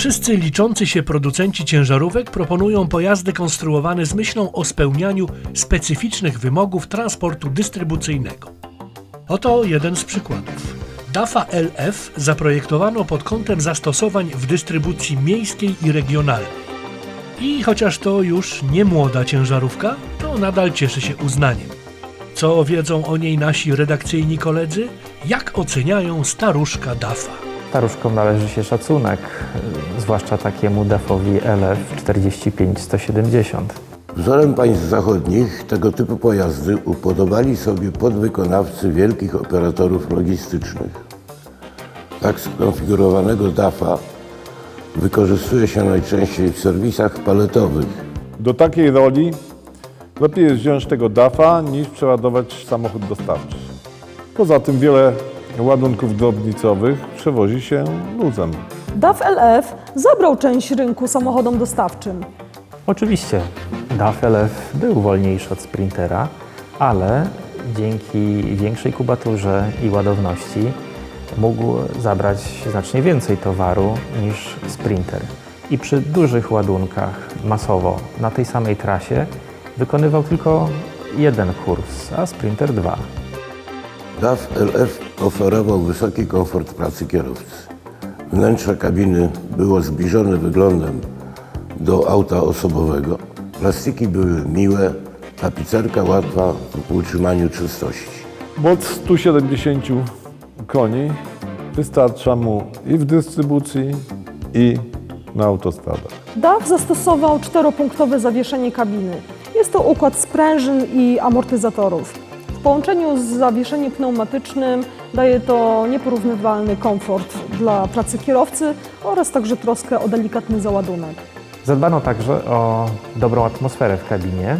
Wszyscy liczący się producenci ciężarówek proponują pojazdy konstruowane z myślą o spełnianiu specyficznych wymogów transportu dystrybucyjnego. Oto jeden z przykładów. DAFA LF zaprojektowano pod kątem zastosowań w dystrybucji miejskiej i regionalnej. I chociaż to już nie młoda ciężarówka, to nadal cieszy się uznaniem. Co wiedzą o niej nasi redakcyjni koledzy? Jak oceniają staruszka DAFA? Staruszkom należy się szacunek, zwłaszcza takiemu DEF-owi LF 45170. Wzorem państw zachodnich tego typu pojazdy upodobali sobie podwykonawcy wielkich operatorów logistycznych. Tak skonfigurowanego DAFA wykorzystuje się najczęściej w serwisach paletowych. Do takiej roli lepiej jest wziąć tego DAFA niż przeładować samochód dostawczy. Poza tym wiele ładunków drobnicowych przewozi się luzem. DAF LF zabrał część rynku samochodom dostawczym. Oczywiście DAF LF był wolniejszy od Sprintera, ale dzięki większej kubaturze i ładowności mógł zabrać znacznie więcej towaru niż Sprinter. I przy dużych ładunkach masowo na tej samej trasie wykonywał tylko jeden kurs, a Sprinter dwa. DAF LF oferował wysoki komfort pracy kierowcy. Wnętrze kabiny było zbliżone wyglądem do auta osobowego. Plastiki były miłe, tapicerka łatwa w utrzymaniu czystości. Moc 170 koni wystarcza mu i w dystrybucji, i na autostradach. DAF zastosował czteropunktowe zawieszenie kabiny. Jest to układ sprężyn i amortyzatorów. W połączeniu z zawieszeniem pneumatycznym daje to nieporównywalny komfort dla pracy kierowcy oraz także troskę o delikatny załadunek. Zadbano także o dobrą atmosferę w kabinie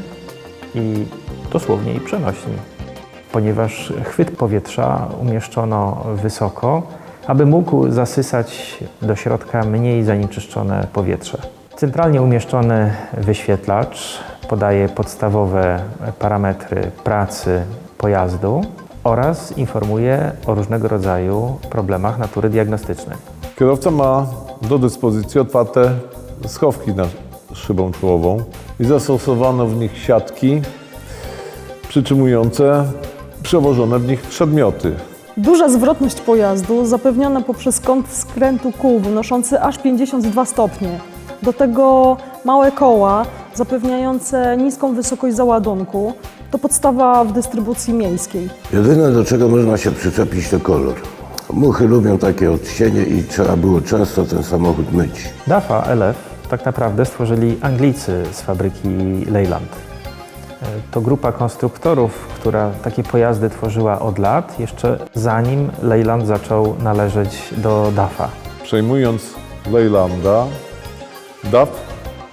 i dosłownie i przenośni, ponieważ chwyt powietrza umieszczono wysoko, aby mógł zasysać do środka mniej zanieczyszczone powietrze. Centralnie umieszczony wyświetlacz podaje podstawowe parametry pracy pojazdu oraz informuje o różnego rodzaju problemach natury diagnostycznej. Kierowca ma do dyspozycji otwarte schowki na szybą czołową i zastosowano w nich siatki przytrzymujące przewożone w nich przedmioty. Duża zwrotność pojazdu zapewniona poprzez kąt skrętu kół wynoszący aż 52 stopnie. Do tego małe koła zapewniające niską wysokość załadunku to podstawa w dystrybucji miejskiej. Jedyne do czego można się przyczepić to kolor. Muchy lubią takie odcienie i trzeba było często ten samochód myć. DAFA LF tak naprawdę stworzyli Anglicy z fabryki Leyland. E, To grupa konstruktorów, która takie pojazdy tworzyła od lat, jeszcze zanim Leyland zaczął należeć do DAFA. Przejmując Leylanda, DAF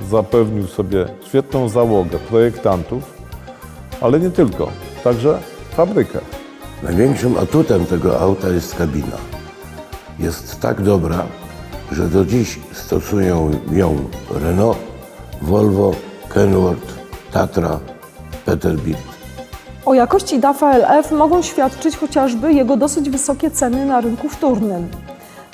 zapewnił sobie świetną załogę projektantów, ale nie tylko, także fabrykę. Największym atutem tego auta jest kabina. Jest tak dobra, że do dziś stosują ją Renault, Volvo, Kenworth, Tatra, Peterbilt. O jakości DAFA LF mogą świadczyć chociażby jego dosyć wysokie ceny na rynku wtórnym.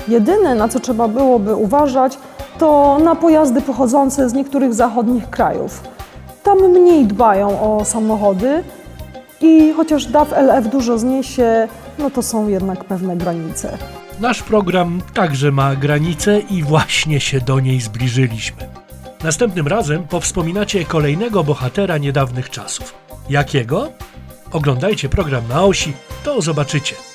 Jedyne, na co trzeba byłoby uważać, to na pojazdy pochodzące z niektórych zachodnich krajów. Tam mniej dbają o samochody i chociaż DAF LF dużo zniesie, no to są jednak pewne granice. Nasz program także ma granice i właśnie się do niej zbliżyliśmy. Następnym razem powspominacie kolejnego bohatera niedawnych czasów. Jakiego? Oglądajcie program na osi, to zobaczycie.